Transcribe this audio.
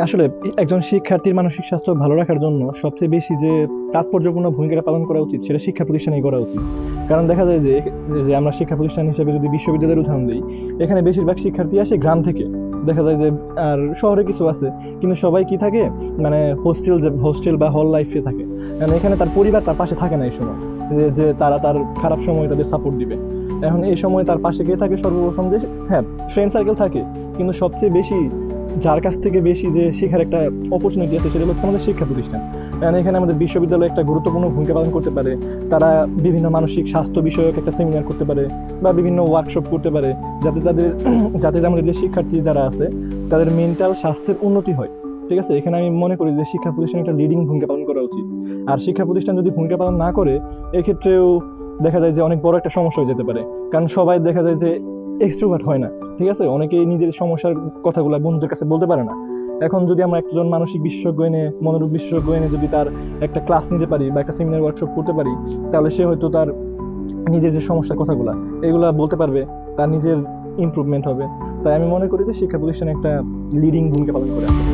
আসলে একজন শিক্ষার্থীর মানসিক স্বাস্থ্য ভালো রাখার জন্য সবচেয়ে বেশি যে তাৎপর্যপূর্ণ ভূমিকাটা পালন করা উচিত, সেটা শিক্ষা প্রতিষ্ঠানেই করা উচিত। কারণ দেখা যায় যে যে আমরা শিক্ষা প্রতিষ্ঠান হিসেবে যদি বিশ্ববিদ্যালয়ের উদাহরণ দিই, এখানে বেশিরভাগ শিক্ষার্থী আসে গ্রাম থেকে। দেখা যায় যে, আর শহরে কিছু আছে, কিন্তু সবাই কি থাকে? মানে হোস্টেল যে হোস্টেল বা হল লাইফে থাকে। কারণ এখানে তার পরিবার তার পাশে থাকে না এই সময়। যে- তারা তার খারাপ সময় তাদের সাপোর্ট দিবে। এখন এই সময় তার পাশে কে থাকে সর্বপ্রথম যে হ্যাঁ ফ্রেন্ড সার্কেল থাকে। কিন্তু সবচেয়ে বেশি যার কাছ থেকে বেশি যে শেখার একটা অপরচুনিটি আছে, সেটা হচ্ছে আমাদের শিক্ষা প্রতিষ্ঠান। কারণ এখানে আমাদের বিশ্ববিদ্যালয় একটা গুরুত্বপূর্ণ ভূমিকা পালন করতে পারে। তারা বিভিন্ন মানসিক স্বাস্থ্য বিষয়ক একটা সেমিনার করতে পারে বা বিভিন্ন ওয়ার্কশপ করতে পারে, যাতে তাদের যাতে আমাদের যে শিক্ষার্থী যারা আছে, তাদের মেন্টাল স্বাস্থ্যের উন্নতি হয়। ঠিক আছে? এখানে আমি মনে করি যে শিক্ষা প্রতিষ্ঠান একটা লিডিং ভূমিকা পালন করা উচিত। আর শিক্ষা প্রতিষ্ঠান যদি ভূমিকা পালন না করে, এক্ষেত্রেও দেখা যায় যে অনেক বড় একটা সমস্যা হয়ে যেতে পারে। কারণ সবাই দেখা যায় যে এক্সট্রোভার্ট হয় না, ঠিক আছে? অনেকেই নিজের সমস্যার কথাগুলো বন্ধুদের কাছে বলতে পারে না। এখন যদি আমরা একজন মানসিক বিশেষজ্ঞ এনে, মনোরোগ বিশেষজ্ঞ এনে যদি তার একটা ক্লাস নিতে পারি বা একটা সেমিনার ওয়ার্কশপ করতে পারি, তাহলে সে হয়তো তার নিজের যে সমস্যার কথাগুলো, এগুলো বলতে পারবে, তার নিজের ইম্প্রুভমেন্ট হবে। তাই আমি মনে করি যে শিক্ষা প্রতিষ্ঠানে একটা লিডিং ভূমিকা পালন করে আসে।